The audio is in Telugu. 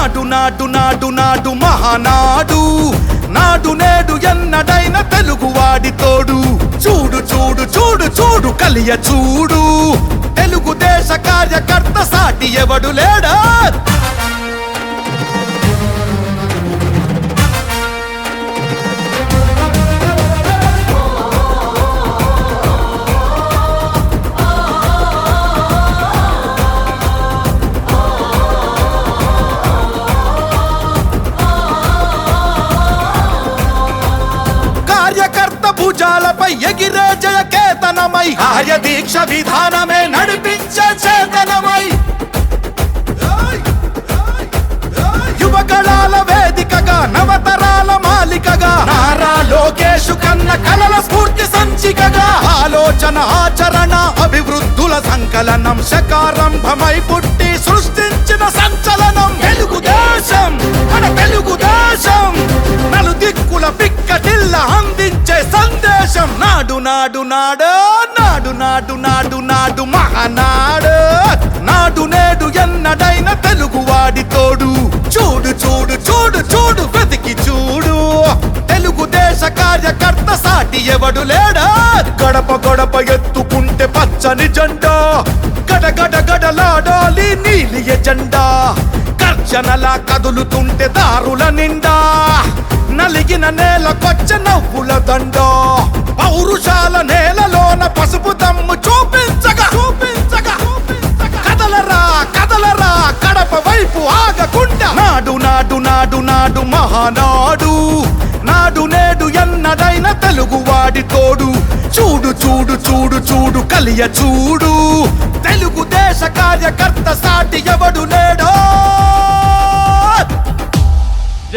నాడు నాడు నాడు నాడు మహానాడు. నాడు నేడు ఎన్నడైన తెలుగువాడి తోడు. చూడు చూడు చూడు చూడు కలియ చూడు. భుజాలపై ఎగిరే జయకేతనమై ఆర్య దీక్ష విధానమే నడిపించే చేతనమై యువకళాల వేదికగా నవతరాల మాలికగా నారా లోకేషు కన్న కలల స్ఫూర్తి సంచికగా ఆలోచన ఆచరణ అభివృద్ధుల సంకలనం శకారంభమై పుట్టి నాడు నాడు నాడు నాడు నాడు నాడు మహానాడు. నాడు నేడు ఎన్నడైన తెలుగువాడి తోడు. చూడు చూడు చూడు చూడు వెతికి చూడు. తెలుగుదేశ కార్యకర్త సాటి ఎవడు లేడా? గడప గడప ఎత్తుకుంటే పచ్చని జెండా. గడ గడలాడాలి నీలి ఎజెండా. గర్జనలా కదులుతుంటే దారుల నిండా. నలిగిన నేలకొచ్చ నవ్వుల దండ. పౌరుషాల నేలలోన పసుపు దమ్ము చూపించగా చూపించగా కదలరా కదలరా కడప వైపు ఆగకుండా. నాడు నాడు నాడు నాడు మహానాడు. నాడు నేడు ఎన్నడైన తెలుగువాడి తోడు. చూడు చూడు చూడు చూడు కలియ చూడు. తెలుగుదేశ కార్యకర్త సాటి ఎవడు నేడో?